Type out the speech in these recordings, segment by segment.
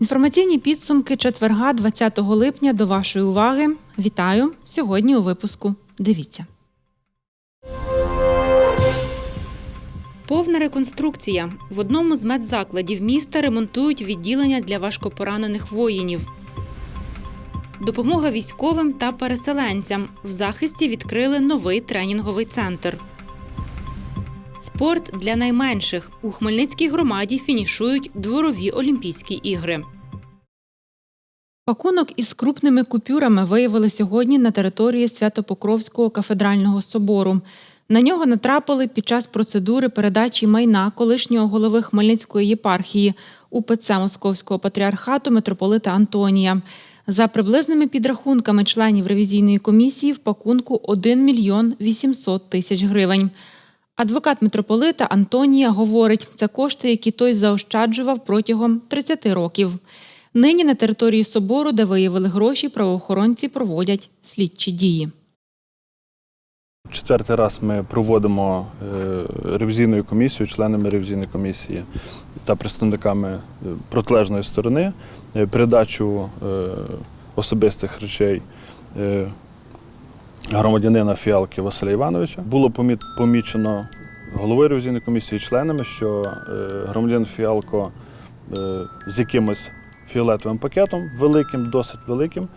Інформаційні підсумки четверга 20 липня до вашої уваги. Вітаю сьогодні у випуску. Дивіться. Повна реконструкція. В одному з медзакладів міста ремонтують відділення для важкопоранених воїнів. Допомога військовим та переселенцям. В захисті відкрили новий тренінговий центр. Спорт для найменших. У Хмельницькій громаді фінішують дворові Олімпійські ігри. Пакунок із крупними купюрами виявили сьогодні на території Свято-Покровського кафедрального собору. На нього натрапили під час процедури передачі майна колишнього голови Хмельницької єпархії УПЦ Московського патріархату митрополита Антонія. За приблизними підрахунками членів ревізійної комісії в пакунку 1 мільйон 800 тисяч гривень. Адвокат митрополита Антонія говорить, це кошти, які той заощаджував протягом 30 років. Нині на території собору, де виявили гроші, правоохоронці проводять слідчі дії. Четвертий раз ми проводимо е, ревізійною комісією, членами ревізійної комісії та представниками е, протилежної сторони е, передачу особистих речей громадянина Фіалки Василя Івановича. Було помічено головою ревізійної комісії членами, що громадянин Фіалко з якимось фіолетовим пакетом, великим, досить великим,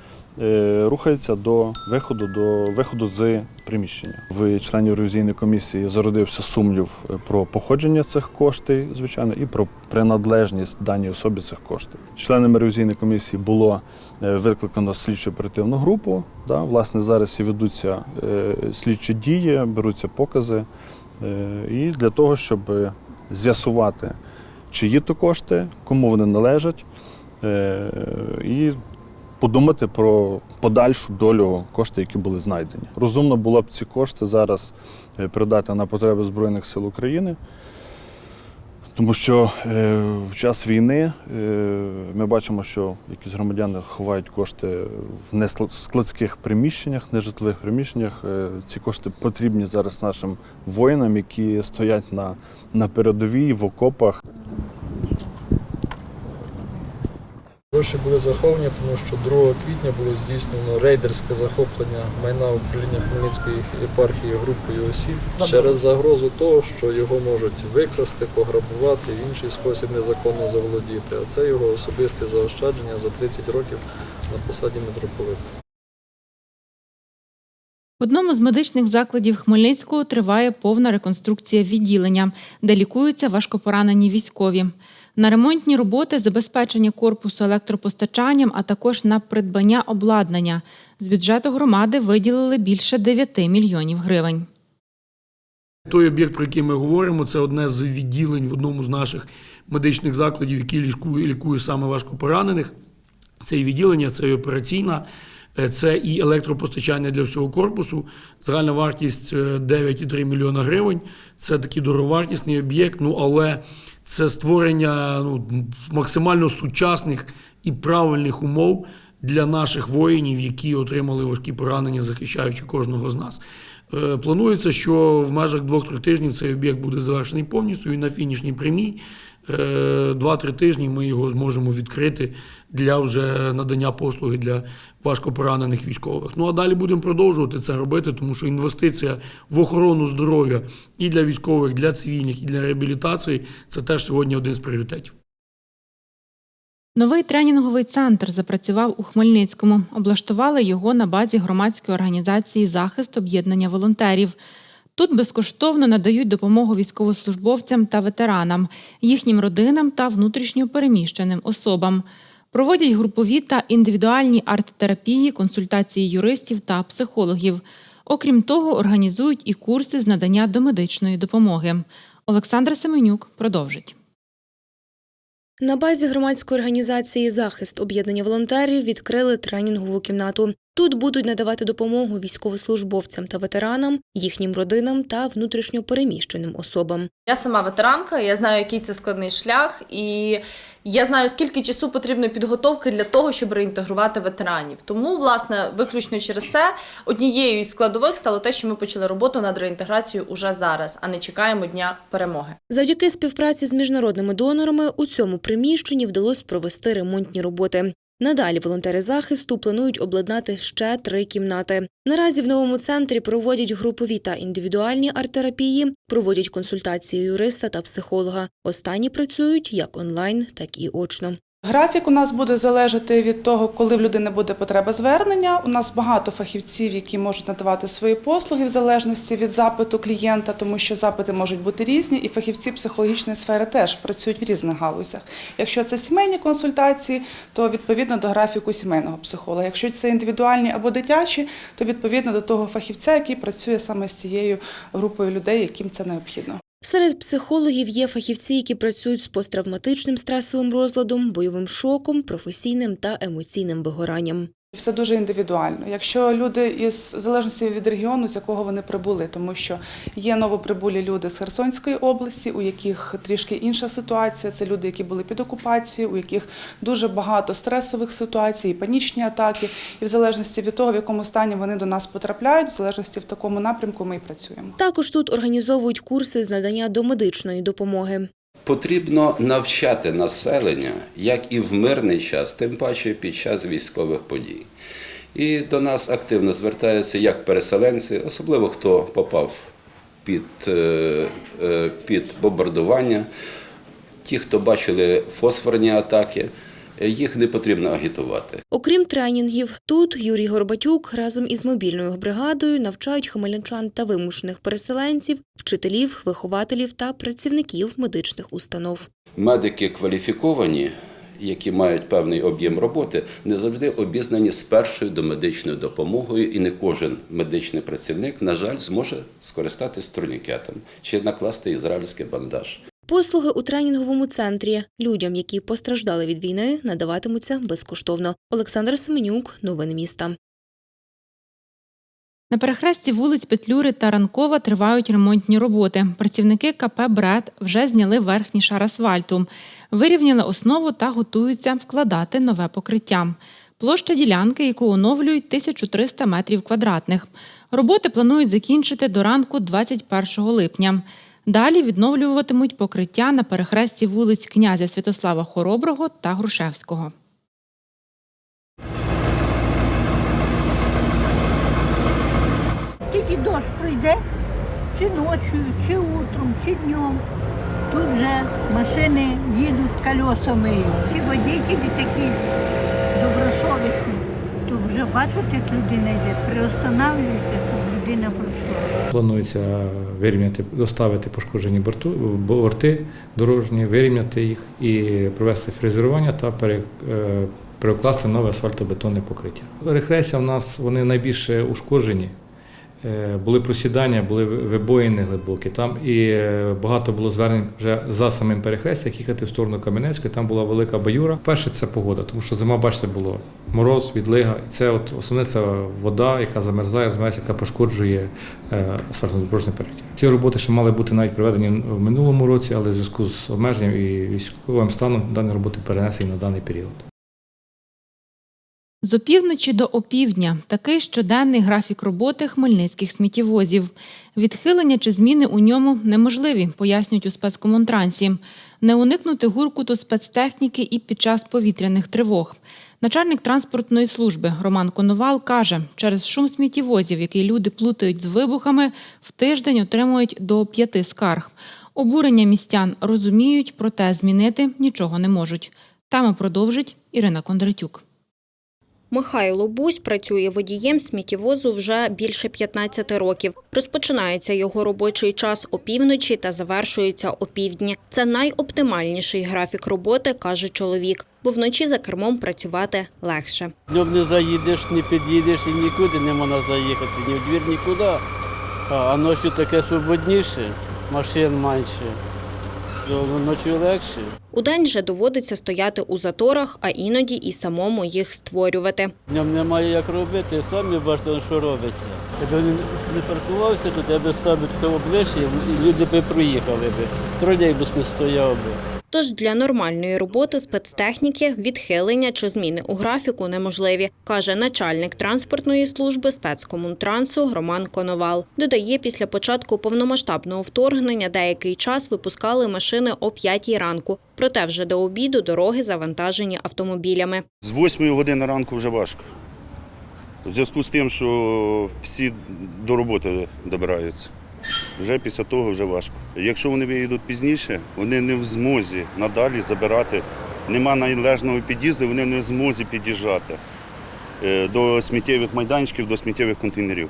е, рухається до виходу, до виходу з приміщення. В членів ревізійної комісії зародився сумнів е, про походження цих коштів, звичайно, і про приналежність даній особі цих коштів. Членами ревізійної комісії було е, викликано слідчо оперативну групу. Да, власне, зараз і ведуться слідчі дії, беруться покази. І для того, щоб з'ясувати, чиї то кошти, кому вони належать, і подумати про подальшу долю коштів, які були знайдені. Розумно було б ці кошти зараз е, передати на потреби Збройних сил України. Тому що е, в час війни е, ми бачимо, що якісь громадяни ховають кошти в нескладських приміщеннях, нежитлових приміщеннях. Е, ці кошти потрібні зараз нашим воїнам, які стоять на, на передовій в окопах. Гроші були заховані, тому що 2 квітня було здійснено рейдерське захоплення майна управління Хмельницької єпархії групою осіб через загрозу того, що його можуть викрасти, пограбувати, в інший спосіб незаконно заволодіти. А це його особисті заощадження за 30 років на посаді митрополита. В одному з медичних закладів Хмельницького триває повна реконструкція відділення, де лікуються важкопоранені військові. На ремонтні роботи, забезпечення корпусу електропостачанням, а також на придбання обладнання з бюджету громади виділили більше 9 мільйонів гривень. Той об'єкт, про який ми говоримо, це одне з відділень в одному з наших медичних закладів, який лікує, лікує саме важкопоранених. Це і відділення, це і операційна, е, це і електропостачання для всього корпусу. Загальна вартість е, 9,3 мільйона гривень. Це такий дороговартісний об'єкт, ну але це створення ну, максимально сучасних і правильних умов для наших воїнів, які отримали важкі поранення, захищаючи кожного з нас. Е, Планується, що в межах двох-трьох тижнів цей об'єкт буде завершений повністю і на фінішній прямій. Е, Два-три тижні ми його зможемо відкрити для вже надання послуги для важкопоранених військових. Ну а далі будемо продовжувати це робити, тому що інвестиція в охорону здоров'я і для військових, для цивільних, і для реабілітації це теж сьогодні один з пріоритетів. Новий тренінговий центр запрацював у Хмельницькому. Облаштували його на базі громадської організації Захист об'єднання волонтерів. Тут безкоштовно надають допомогу військовослужбовцям та ветеранам, їхнім родинам та внутрішньо переміщеним особам. Проводять групові та індивідуальні арт-терапії, консультації юристів та психологів. Окрім того, організують і курси з надання домедичної допомоги. Олександра Семенюк продовжить. На базі громадської організації Захист об'єднання волонтерів відкрили тренінгову кімнату. Тут будуть надавати допомогу військовослужбовцям та ветеранам, їхнім родинам та внутрішньопереміщеним особам. Я сама ветеранка, я знаю, який це складний шлях, і я знаю, скільки часу потрібно підготовки для того, щоб реінтегрувати ветеранів. Тому, власне, виключно через це однією із складових стало те, що ми почали роботу над реінтеграцією уже зараз, а не чекаємо дня перемоги. Завдяки співпраці з міжнародними донорами у цьому приміщенні вдалося провести ремонтні роботи. Надалі волонтери захисту планують обладнати ще три кімнати. Наразі в новому центрі проводять групові та індивідуальні арт-терапії, проводять консультації юриста та психолога. Останні працюють як онлайн, так і очно. Графік у нас буде залежати від того, коли в людини буде потреба звернення. У нас багато фахівців, які можуть надавати свої послуги в залежності від запиту клієнта, тому що запити можуть бути різні, і фахівці психологічної сфери теж працюють в різних галузях. Якщо це сімейні консультації, то відповідно до графіку сімейного психолога. Якщо це індивідуальні або дитячі, то відповідно до того фахівця, який працює саме з цією групою людей, яким це необхідно. Серед психологів є фахівці, які працюють з посттравматичним стресовим розладом, бойовим шоком, професійним та емоційним вигоранням. Все дуже індивідуально. Якщо люди із залежності від регіону, з якого вони прибули, тому що є новоприбулі люди з Херсонської області, у яких трішки інша ситуація. Це люди, які були під окупацією, у яких дуже багато стресових ситуацій, панічні атаки. І в залежності від того, в якому стані вони до нас потрапляють, в залежності в такому напрямку ми і працюємо. Також тут організовують курси з надання домедичної допомоги. Потрібно навчати населення, як і в мирний час, тим паче під час військових подій. І до нас активно звертаються як переселенці, особливо хто попав під, е, е, під бомбардування, ті, хто бачили фосфорні атаки, їх не потрібно агітувати. Окрім тренінгів, тут Юрій Горбатюк разом із мобільною бригадою навчають хмельничан та вимушених переселенців, вчителів, вихователів та працівників медичних установ. Медики кваліфіковані, які мають певний об'єм роботи, не завжди обізнані з першою домедичною допомогою, і не кожен медичний працівник, на жаль, зможе скористатись турнікетом чи накласти ізраїльський бандаж. Послуги у тренінговому центрі людям, які постраждали від війни, надаватимуться безкоштовно. Олександр Семенюк, новини міста. На перехресті вулиць Петлюри та Ранкова тривають ремонтні роботи. Працівники КП «Бред» вже зняли верхній шар асфальту, вирівняли основу та готуються вкладати нове покриття. Площа ділянки, яку оновлюють 1300 метрів квадратних. Роботи планують закінчити до ранку 21 липня. Далі відновлюватимуть покриття на перехресті вулиць князя Святослава Хороброго та Грушевського. Тільки дощ прийде, чи ночі, чи утром, чи днем. Тут вже машини їдуть колесами. Ці водителі такі добросовісні. То вже бачите, як людина йде, приостанавлюється, щоб людина пройшла. Планується вирівняти, доставити пошкоджені борту, борти дорожні, вирівняти їх і провести фрезерування та пере, е, перекласти нове асфальтобетонне покриття. Рехреся в нас вони найбільше ушкоджені. Е, Були просідання, були вибоїни глибокі. Там і е, багато було звернень вже за самим перехрестям, як їхати в сторону Кам'янецької. Там була велика баюра. Перше це погода, тому що зима, бачите, було мороз, відлига. І це от основне це вода, яка замерзає, розмерзається, яка пошкоджує е, асфальтно-дорожне. Ці роботи ще мали бути навіть проведені в минулому році, але в зв'язку з обмеженням і військовим станом дані роботи перенесені на даний період. З опівночі до опівдня такий щоденний графік роботи хмельницьких сміттєвозів. Відхилення чи зміни у ньому неможливі, пояснюють у спецкомунтрансі. Не уникнути гуркуту спецтехніки і під час повітряних тривог. Начальник транспортної служби Роман Коновал каже, через шум сміттєвозів, який люди плутають з вибухами, в тиждень отримують до п'яти скарг. Обурення містян розуміють, проте змінити нічого не можуть. Тему продовжить Ірина Кондратюк. Михайло Бусь працює водієм сміттєвозу вже більше 15 років. Розпочинається його робочий час опівночі та завершується опівдні. Це найоптимальніший графік роботи, каже чоловік, бо вночі за кермом працювати легше. Днем не заїдеш, не під'їдеш і нікуди не можна заїхати, ні в двір, нікуди. А- ночі таке свободніше, машин менше. То ночі легше. Удень же доводиться стояти у заторах, а іноді і самому їх створювати. Днем немає як робити, самі бачите, що робиться. Якби не не паркувався тут, я би став того ближче, і люди би проїхали би. Тролейбус не стояв би. Тож для нормальної роботи спецтехніки відхилення чи зміни у графіку неможливі, каже начальник транспортної служби спецкомунтрансу Роман Коновал. Додає, після початку повномасштабного вторгнення деякий час випускали машини о 5 ранку. Проте вже до обіду дороги завантажені автомобілями. З 8 години ранку вже важко. В зв'язку з тим, що всі до роботи добираються. Вже після того вже важко. Якщо вони виїдуть пізніше, вони не в змозі надалі забирати. Нема належного під'їзду, вони не в змозі під'їжджати е, до сміттєвих майданчиків, до сміттєвих контейнерів.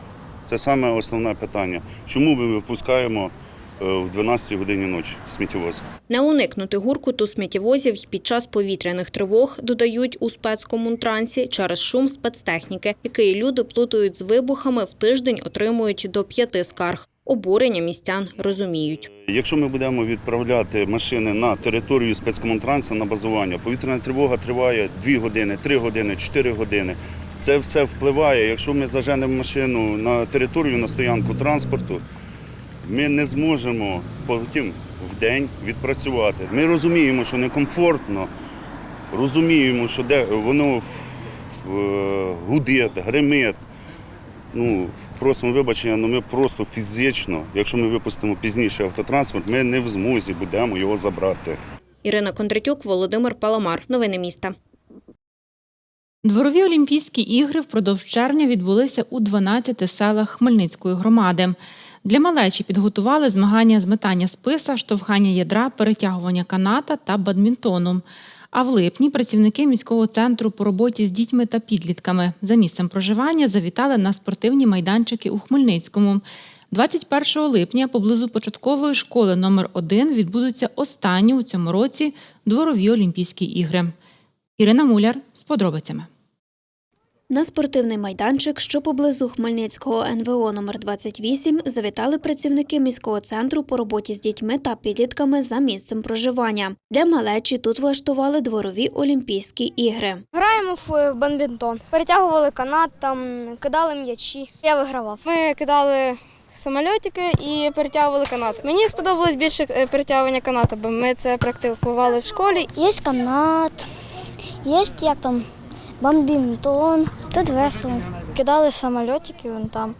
Це саме основне питання. Чому ми випускаємо е, в 12 годині ночі сміттєвоз? Не уникнути гуркуту сміттєвозів під час повітряних тривог, додають у спецкомунтрансі через шум спецтехніки, який люди плутають з вибухами, в тиждень отримують до п'яти скарг. Обурення містян розуміють. Якщо ми будемо відправляти машини на територію спецкомунтрансу на базування, повітряна тривога триває 2 години, 3 години, 4 години. Це все впливає. Якщо ми заженемо машину на територію на стоянку транспорту, ми не зможемо потім в день відпрацювати. Ми розуміємо, що некомфортно, розуміємо, що де воно е, гудить, гримить. Ну, просимо вибачення, але ми просто фізично, якщо ми випустимо пізніше автотранспорт, ми не в змозі будемо його забрати. Ірина Кондратюк, Володимир Паламар. Новини міста. Дворові Олімпійські ігри впродовж червня відбулися у 12 селах Хмельницької громади. Для малечі підготували змагання з метання списа, штовхання ядра, перетягування каната та бадмінтону. А в липні працівники міського центру по роботі з дітьми та підлітками за місцем проживання завітали на спортивні майданчики у Хмельницькому. 21 липня поблизу початкової школи номер 1 відбудуться останні у цьому році дворові Олімпійські ігри. Ірина Муляр з подробицями. На спортивний майданчик, що поблизу Хмельницького НВО номер 28 завітали працівники міського центру по роботі з дітьми та підлітками за місцем проживання. Для малечі тут влаштували дворові Олімпійські ігри. Граємо в бадмінтон. Перетягували канат, там кидали м'ячі. Я вигравав. Ми кидали самольотики і перетягували канат. Мені сподобалось більше е, перетягування каната, бо ми це практикували в школі. Є канат, є як там бомбінтон. Тут весело. Кидали самольотики, вон там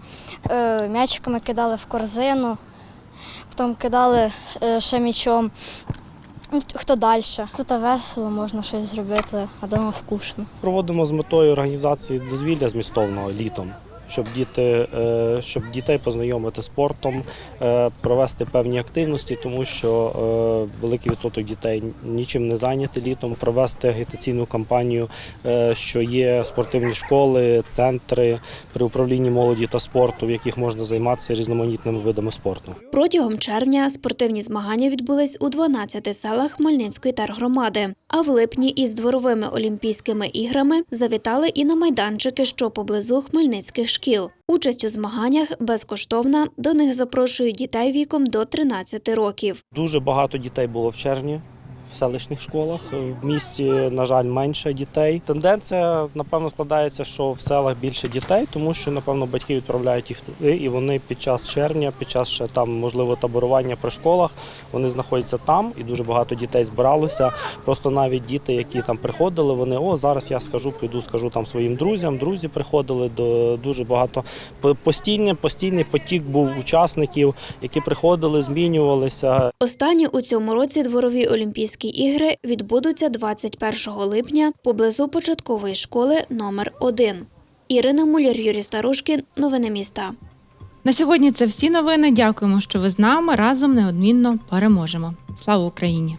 е, м'ячиками кидали в корзину, потім кидали е, ще м'ячом. Ну, Хто далі? Тут весело, можна щось зробити, а дома скучно. Проводимо з метою організації дозвілля змістовного літом, щоб діти, е, щоб дітей познайомити спортом, е, провести певні активності, тому що е, великий відсоток дітей нічим не зайняті літом, провести агітаційну кампанію, що є спортивні школи, центри при управлінні молоді та спорту, в яких можна займатися різноманітними видами спорту. Протягом червня спортивні змагання відбулись у 12 селах Хмельницької тергромади. А в липні із дворовими Олімпійськими іграми завітали і на майданчики, що поблизу хмельницьких шкіл. Участь у змаганнях безкоштовна. До них запрошують дітей віком до 13 років. Дуже багато дітей було в червні в селищних школах. В місті, на жаль, менше дітей. Тенденція, напевно, складається, що в селах більше дітей, тому що, напевно, батьки відправляють їх туди, і вони під час червня, під час ще там можливо таборування при школах, вони знаходяться там, і дуже багато дітей збиралося. Просто навіть діти, які там приходили, вони о, зараз я скажу, піду, скажу там своїм друзям. Друзі приходили до дуже багато По- постійний, постійний потік був учасників, які приходили, змінювалися. Останні у цьому році дворові Олімпійські ігри відбудуться 21 липня поблизу початкової школи номер 1 Ірина Муляр, Юрій Старушкін. Новини міста. На сьогодні це всі новини. Дякуємо, що ви з нами. Разом неодмінно переможемо. Слава Україні!